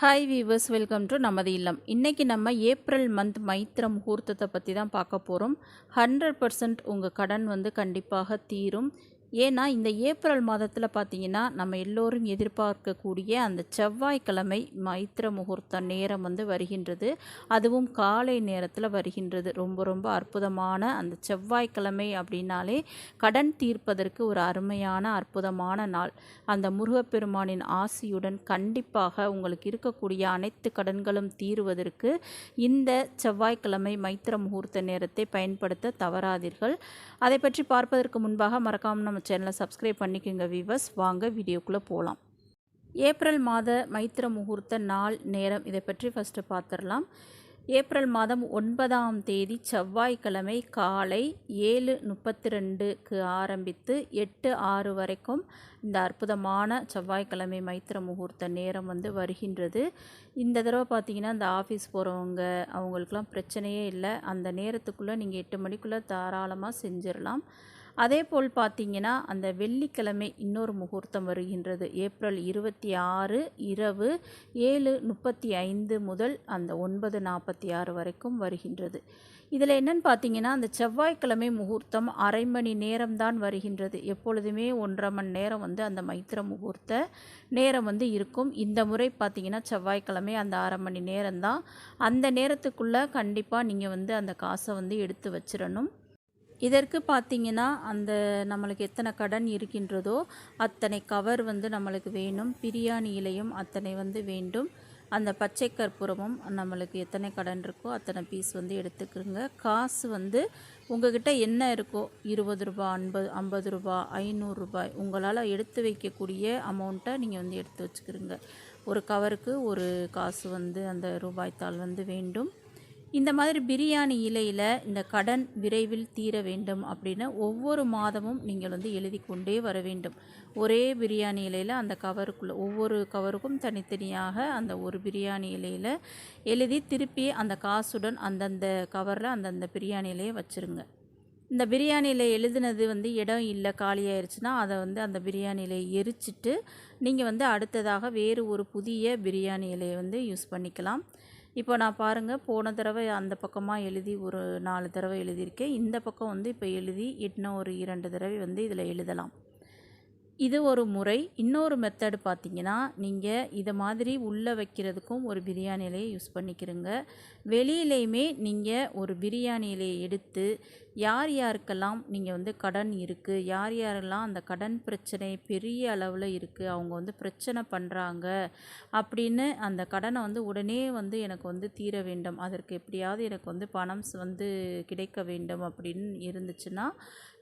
Hi viewers welcome to நமது இல்லம். இன்றைக்கி நம்ம ஏப்ரல் மந்த் மைத்திர முகூர்த்தத்தை பற்றி தான் பார்க்க போகிறோம் ஹண்ட்ரட் பர்சன்ட் உங்கள் கடன் வந்து கண்டிப்பாக தீரும். ஏன்னா இந்த ஏப்ரல் மாதத்தில் பார்த்தீங்கன்னா நம்ம எல்லோரும் எதிர்பார்க்கக்கூடிய அந்த செவ்வாய்க்கிழமை மைத்திர முகூர்த்த நேரம் வந்து வருகின்றது. அதுவும் காலை நேரத்தில் வருகின்றது. ரொம்ப ரொம்ப அற்புதமான அந்த செவ்வாய்க்கிழமை அப்படின்னாலே கடன் தீர்ப்பதற்கு ஒரு அருமையான அற்புதமான நாள். அந்த முருகப்பெருமானின் ஆசியுடன் கண்டிப்பாக உங்களுக்கு இருக்கக்கூடிய அனைத்து கடன்களும் தீருவதற்கு இந்த செவ்வாய்க்கிழமை மைத்திர முகூர்த்த நேரத்தை பயன்படுத்த தவறாதீர்கள். அதை பற்றி பார்ப்பதற்கு முன்பாக மறக்காமல் நம்ம சேனலை சப்ஸ்கிரைப் பண்ணிக்கோங்க விவஸ் வாங்க வீடியோக்குள்ளே போகலாம் ஏப்ரல் மாத மைத்திர முகூர்த்த நாள் நேரம் இதை பற்றி ஃபஸ்ட்டு பார்த்துடலாம். ஏப்ரல் மாதம் ஒன்பதாம் தேதி செவ்வாய்க்கிழமை காலை ஏழு முப்பத்தி ரெண்டுக்கு ஆரம்பித்து எட்டு ஆறு வரைக்கும் இந்த அற்புதமான செவ்வாய்க்கிழமை மைத்திர முகூர்த்த நேரம் வந்து வருகின்றது. இந்த தடவை பார்த்தீங்கன்னா இந்த ஆஃபீஸ் போகிறவங்க அவங்களுக்கெலாம் பிரச்சனையே இல்லை. அந்த நேரத்துக்குள்ளே நீங்கள் எட்டு மணிக்குள்ளே தாராளமாக செஞ்சிடலாம். அதே போல் பார்த்தீங்கன்னா அந்த வெள்ளிக்கிழமை இன்னொரு முகூர்த்தம் வருகின்றது. ஏப்ரல் இருபத்தி ஆறு இரவு ஏழு முப்பத்தி ஐந்து முதல் அந்த ஒன்பது நாற்பத்தி ஆறு வரைக்கும் வருகின்றது. இதில் என்னன்னு பார்த்தீங்கன்னா அந்த செவ்வாய்க்கிழமை முகூர்த்தம் அரை மணி நேரம்தான் வருகின்றது. எப்பொழுதுமே ஒன்றரை மணி நேரம் வந்து அந்த மைத்திர முகூர்த்த நேரம் வந்து இருக்கும். இந்த முறை பார்த்தீங்கன்னா செவ்வாய்க்கிழமை அந்த அரை மணி நேரம்தான். அந்த நேரத்துக்குள்ளே கண்டிப்பாக நீங்கள் வந்து அந்த காசை வந்து எடுத்து வச்சிடணும். இதற்கு பார்த்தீங்கன்னா அந்த நம்மளுக்கு எத்தனை கடன் இருக்கின்றதோ அத்தனை கவர் வந்து நம்மளுக்கு வேணும். பிரியாணி இலையும் அத்தனை வந்து வேண்டும். அந்த பச்சை கற்பூரமும் நம்மளுக்கு எத்தனை கடன் இருக்கோ அத்தனை பீஸ் வந்து எடுத்துக்கிறோங்க காசு வந்து உங்ககிட்ட என்ன இருக்கோ இருபது ரூபா ஐம்பது ஐம்பது ரூபா ஐநூறுரூபாய் உங்களால் எடுத்து வைக்கக்கூடிய அமௌண்ட்டை நீங்கள் வந்து எடுத்து வச்சுக்கிறோங்க ஒரு கவருக்கு ஒரு காசு வந்து அந்த ரூபாய்த்தாள் வந்து வேண்டும். இந்த மாதிரி பிரியாணி இலையில் இந்த கடன் விரைவில் தீர வேண்டும் அப்படின்னு ஒவ்வொரு மாதமும் நீங்கள் வந்து எழுதி கொண்டே வர வேண்டும். ஒரே பிரியாணி இலையில் அந்த கவருக்குள்ளே ஒவ்வொரு கவருக்கும் தனித்தனியாக அந்த ஒரு பிரியாணி இலையில் எழுதி திருப்பி அந்த காசுடன் அந்தந்த கவரில் அந்தந்த பிரியாணி இலையை வச்சுருங்க. இந்த பிரியாணியில் எழுதுனது வந்து இடம் இல்லை காலியாயிருச்சுன்னா அதை வந்து அந்த பிரியாணியில் எரிச்சிட்டு நீங்கள் வந்து அடுத்ததாக வேறு ஒரு புதிய பிரியாணி இலையை வந்து யூஸ் பண்ணிக்கலாம். இப்போ நான் பாருங்கள் போன தடவை அந்த பக்கமாக எழுதி ஒரு நாலு தடவை எழுதியிருக்கேன். இந்த பக்கம் வந்து இப்போ எழுதி இன்னும் ஒரு இரண்டு தடவை வந்து இதில் எழுதலாம். இது ஒரு முறை. இன்னொரு மெத்தடு பார்த்தீங்கன்னா நீங்கள் இதை மாதிரி உள்ளே வைக்கிறதுக்கும் ஒரு பிரியாணி யூஸ் பண்ணிக்கிறங்க. வெளியிலையுமே நீங்கள் ஒரு பிரியாணியில் எடுத்து யார் யாருக்கெல்லாம் நீங்கள் வந்து கடன் இருக்குது யார் யாரெல்லாம் அந்த கடன் பிரச்சனை பெரிய அளவில் இருக்குது அவங்க வந்து பிரச்சனை பண்ணுறாங்க அப்படின்னு அந்த கடனை வந்து உடனே வந்து எனக்கு வந்து தீர வேண்டும். அதற்கு எப்படியாவது எனக்கு வந்து பணம் வந்து கிடைக்க வேண்டும் அப்படின்னு இருந்துச்சுன்னா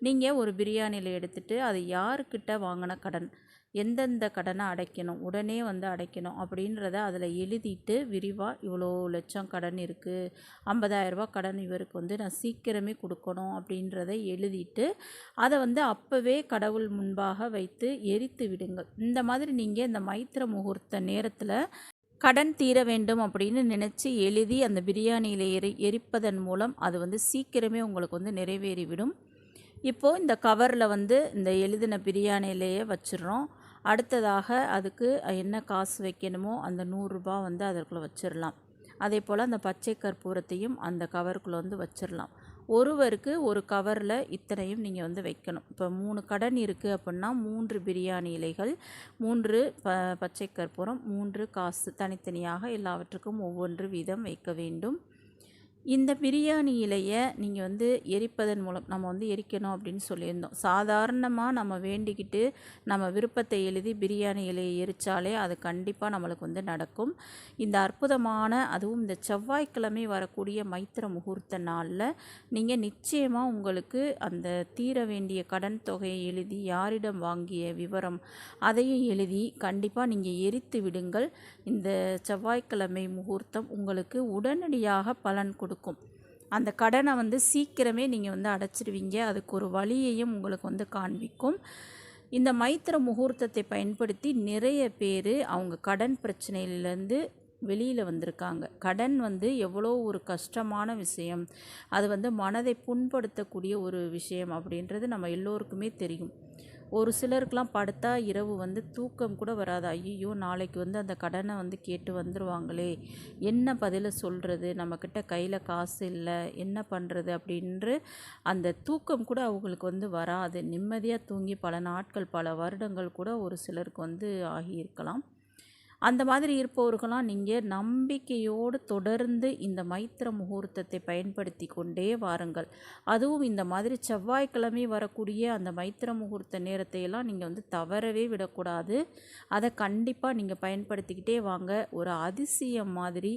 நீங்கள் ஒரு பிரியாணியில் எடுத்துகிட்டு அது யாருக்கிட்ட வாங்கின கடன்? எந்தெந்த கடனை அடைக்கணும் உடனே வந்து அடைக்கணும் அப்படின்றத அதில் எழுதிட்டு விரிவாக இவ்வளோ லட்சம் கடன் இருக்குது ஐம்பதாயிரரூபா கடன் இவருக்கு வந்து நான் சீக்கிரமே கொடுக்கணும் அப்படின்றத எழுதிட்டு அதை வந்து அப்போவே கடவுள் முன்பாக வைத்து எரித்து விடுங்கள். இந்த மாதிரி நீங்கள் இந்த மைத்திர முகூர்த்த நேரத்தில் கடன் தீர வேண்டும் அப்படின்னு நினச்சி எழுதி அந்த பிரியாணியில் எரி எரிப்பதன் மூலம் அது வந்து சீக்கிரமே உங்களுக்கு வந்து நிறைவேறிவிடும். இப்போது இந்த கவரில் வந்து இந்த எழுதின பிரியாணியிலேயே வச்சிடுறோம். அடுத்ததாக அதுக்கு என்ன காசு வைக்கணுமோ அந்த நூறுரூபா வந்து அதற்குள்ளே வச்சிடலாம் அதே போல் அந்த பச்சை கற்பூரத்தையும் அந்த கவருக்குள்ளே வந்து வச்சிடலாம் ஒருவருக்கு ஒரு கவரில் இத்தனையும் நீங்கள் வந்து வைக்கணும். இப்போ மூணு கடன் இருக்குது அப்படின்னா மூன்று பிரியாணி இலைகள் மூன்று ப பச்சை கற்பூரம் மூன்று காசு தனித்தனியாக எல்லாவற்றுக்கும் ஒவ்வொன்று வீதம் வைக்க வேண்டும். இந்த பிரியாணி இலையை நீங்கள் வந்து எரிப்பதன் மூலம் நம்ம வந்து எரிக்கணும் அப்படின்னு சொல்லியிருந்தோம். சாதாரணமாக நம்ம வேண்டிக்கிட்டு நம்ம விருப்பத்தை எழுதி பிரியாணி இலையை எரித்தாலே அது கண்டிப்பாக நம்மளுக்கு வந்து நடக்கும். இந்த அற்புதமான அதுவும் இந்த செவ்வாய்க்கிழமை வரக்கூடிய மைத்திர முகூர்த்த நாளில் நீங்கள் நிச்சயமாக உங்களுக்கு அந்த தீர வேண்டிய கடன் தொகையை எழுதி யாரிடம் வாங்கிய விவரம் அதையும் எழுதி கண்டிப்பாக நீங்கள் எரித்து விடுங்கள். இந்த செவ்வாய்க்கிழமை முகூர்த்தம் உங்களுக்கு உடனடியாக பலன் கொடுக்கும். கொடுக்கும். அந்த கடனை வந்து சீக்கிரமே நீங்கள் வந்து அடைச்சிடுவீங்க அதுக்கு ஒரு வழியையும் உங்களுக்கு வந்து காண்பிக்கும். இந்த மைத்திர முகூர்த்தத்தை பயன்படுத்தி நிறைய பேர் அவங்க கடன் பிரச்சனையிலேருந்து வெளியில் வந்திருக்காங்க. கடன் வந்து எவ்வளோ ஒரு கஷ்டமான விஷயம். அது வந்து மனதை புண்படுத்தக்கூடிய ஒரு விஷயம் அப்படின்றது நம்ம எல்லோருக்குமே தெரியும். ஒரு சிலருக்குலாம் படுத்தா இரவு வந்து தூக்கம் கூட வராது. ஐயோ நாளைக்கு வந்து அந்த கடனை வந்து கேட்டு வந்துடுவாங்களே என்ன பதில் சொல்கிறது நம்மக்கிட்ட கையில் காசு இல்லை. என்ன பண்ணுறது அப்படின்று அந்த தூக்கம் கூட அவங்களுக்கு வந்து வராது. நிம்மதியாக தூங்கி பல நாட்கள் பல வருடங்கள் கூட ஒரு சிலருக்கு வந்து ஆகியிருக்கலாம். அந்த மாதிரி இருப்பவர்களாம் நீங்கள் நம்பிக்கையோடு தொடர்ந்து இந்த மைத்திர முகூர்த்தத்தை பயன்படுத்தி கொண்டே வாருங்கள். அதுவும் இந்த மாதிரி செவ்வாய்க்கிழமை வரக்கூடிய அந்த மைத்திர முகூர்த்த நேரத்தையெல்லாம் நீங்கள் வந்து தவறவே விடக்கூடாது. அதை கண்டிப்பாக நீங்கள் பயன்படுத்திக்கிட்டே வாங்க. ஒரு அதிசயம் மாதிரி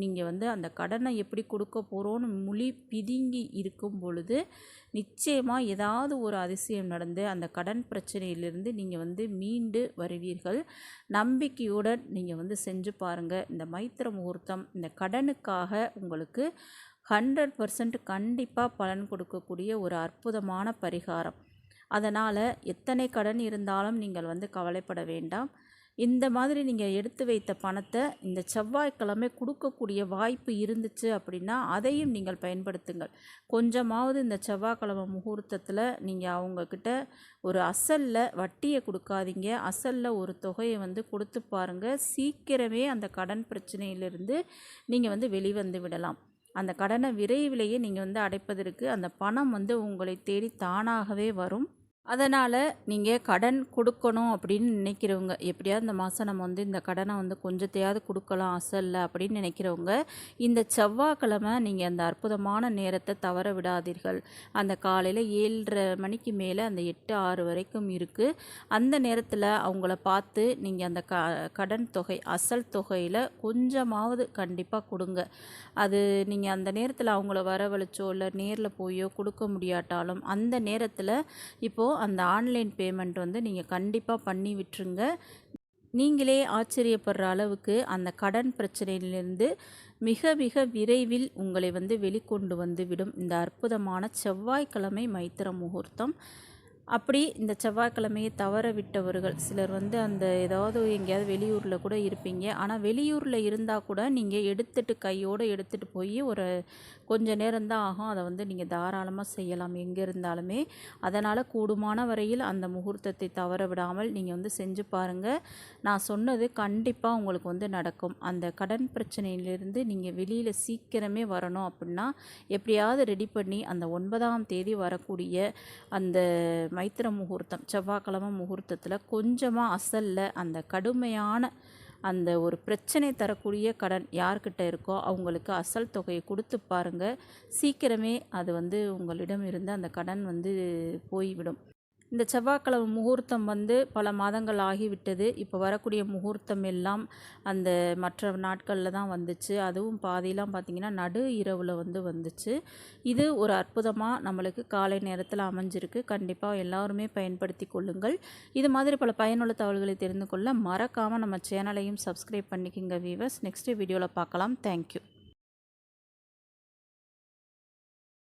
நீங்கள் வந்து அந்த கடனை எப்படி கொடுக்க போகிறோன்னு முழி பிதுங்கி இருக்கும் பொழுது நிச்சயமாக ஏதாவது ஒரு அதிசயம் நடந்து அந்த கடன் பிரச்சனையிலிருந்து நீங்கள் வந்து மீண்டு வருவீர்கள். நம்பிக்கையுடன் நீங்கள் வந்து செஞ்சு பாருங்கள் இந்த மைத்திர முகூர்த்தம் இந்த கடனுக்காக உங்களுக்கு ஹண்ட்ரட் பர்சன்ட் கண்டிப்பாக பலன் கொடுக்கக்கூடிய ஒரு அற்புதமான பரிகாரம். அதனால் எத்தனை கடன் இருந்தாலும் நீங்கள் வந்து கவலைப்பட வேண்டாம். இந்த மாதிரி நீங்கள் எடுத்து வைத்த பணத்தை இந்த செவ்வாய்க்கிழமை கொடுக்கக்கூடிய வாய்ப்பு இருந்துச்சு அப்படின்னா அதையும் நீங்கள் பயன்படுத்துங்கள். கொஞ்சமாவது இந்த செவ்வாய்க்கிழமை முகூர்த்தத்தில் நீங்கள் அவங்கக்கிட்ட ஒரு அசலில் வட்டியை கொடுக்காதீங்க. அசலில் ஒரு தொகையை வந்து கொடுத்து பாருங்கள் சீக்கிரமே அந்த கடன் பிரச்சனையிலிருந்து நீங்கள் வந்து வெளிவந்து விடலாம். அந்த கடனை விரைவிலேயே நீங்கள் வந்து அடைப்பதற்கு அந்த பணம் வந்து உங்களை தேடி தானாகவே வரும். அதனால் நீங்கள் கடன் கொடுக்கணும் அப்படின்னு நினைக்கிறவங்க எப்படியாவது இந்த மாதம் நம்ம வந்து இந்த கடனை வந்து கொஞ்சத்தையாவது கொடுக்கலாம் அசலில் அப்படின்னு நினைக்கிறவங்க இந்த செவ்வாய்க்கிழமை நீங்கள் அந்த அற்புதமான நேரத்தை தவற விடாதீர்கள். அந்த காலையில் ஏழரை மணிக்கு மேலே அந்த எட்டு ஆறு வரைக்கும் இருக்குது அந்த நேரத்தில் அவங்கள பார்த்து நீங்கள் அந்த க கடன் தொகை அசல் தொகையில் கொஞ்சமாவது கண்டிப்பாக கொடுங்க. அது நீங்கள் அந்த நேரத்தில் அவங்கள வரவழைச்சோ இல்லை நேரில் போயோ கொடுக்க முடியாட்டாலும் அந்த நேரத்தில் இப்போது அந்த ஆன்லைன் பேமெண்ட் வந்து நீங்கள் கண்டிப்பாக பண்ணி விட்டுருங்க. நீங்களே ஆச்சரியப்படுற அளவுக்கு அந்த கடன் பிரச்சனையிலிருந்து மிக மிக விரைவில் உங்களை வந்து வெளிக்கொண்டு வந்து விடும். இந்த அற்புதமான செவ்வாய்க்கிழமை மைத்திர முகூர்த்தம். அப்படி இந்த செவ்வாய்க்கிழமையை தவற விட்டவர்கள் சிலர் வந்து அந்த ஏதாவது எங்கேயாவது வெளியூரில் கூட இருப்பீங்க. ஆனால் வெளியூரில் இருந்தால் கூட நீங்கள் எடுத்துகிட்டு கையோடு எடுத்துகிட்டு போய் ஒரு கொஞ்ச நேரம்தான் ஆகும். அதை வந்து நீங்கள் தாராளமாக செய்யலாம். எங்கே இருந்தாலுமே அதனால் கூடுமான வரையில் அந்த முகூர்த்தத்தை தவற விடாமல் நீங்கள் வந்து செஞ்சு பாருங்கள் நான் சொன்னது கண்டிப்பாக உங்களுக்கு வந்து நடக்கும். அந்த கடன் பிரச்சனையிலிருந்து நீங்கள் வெளியில் சீக்கிரமே வரணும் அப்படின்னா எப்படியாவது ரெடி பண்ணி அந்த ஒன்பதாம் தேதி வரக்கூடிய அந்த வைத்திர முகூர்த்தம் செவ்வாய்க்கிழமை முகூர்த்தத்தில் கொஞ்சமாக அசலில் அந்த கடுமையான அந்த ஒரு பிரச்சனை தரக்கூடிய கடன் யார்கிட்ட இருக்கோ அவங்களுக்கு அசல் தொகையை கொடுத்து பாருங்கள் சீக்கிரமே அது வந்து உங்களிடம் இருந்து அந்த கடன் வந்து போய்விடும். இந்த செவ்வாய்க்கிழமை முகூர்த்தம் வந்து பல மாதங்கள் ஆகிவிட்டது. இப்போ வரக்கூடிய முகூர்த்தம் எல்லாம் அந்த மற்ற நாட்களில் தான் வந்துச்சு. அதுவும் பாதியெலாம் பார்த்திங்கன்னா நடு இரவில் வந்து வந்துச்சு. இது ஒரு அற்புதமாக நம்மளுக்கு காலை நேரத்தில் அமைஞ்சிருக்கு. கண்டிப்பாக எல்லாருமே பயன்படுத்தி கொள்ளுங்கள். இது மாதிரி பல பயனுள்ள தகவல்களை தெரிந்து கொள்ள மறக்காமல் நம்ம சேனலையும் சப்ஸ்கிரைப் பண்ணிக்கோங்க வீவர்ஸ் நெக்ஸ்ட் வீடியோவில் பார்க்கலாம். தேங்க்யூ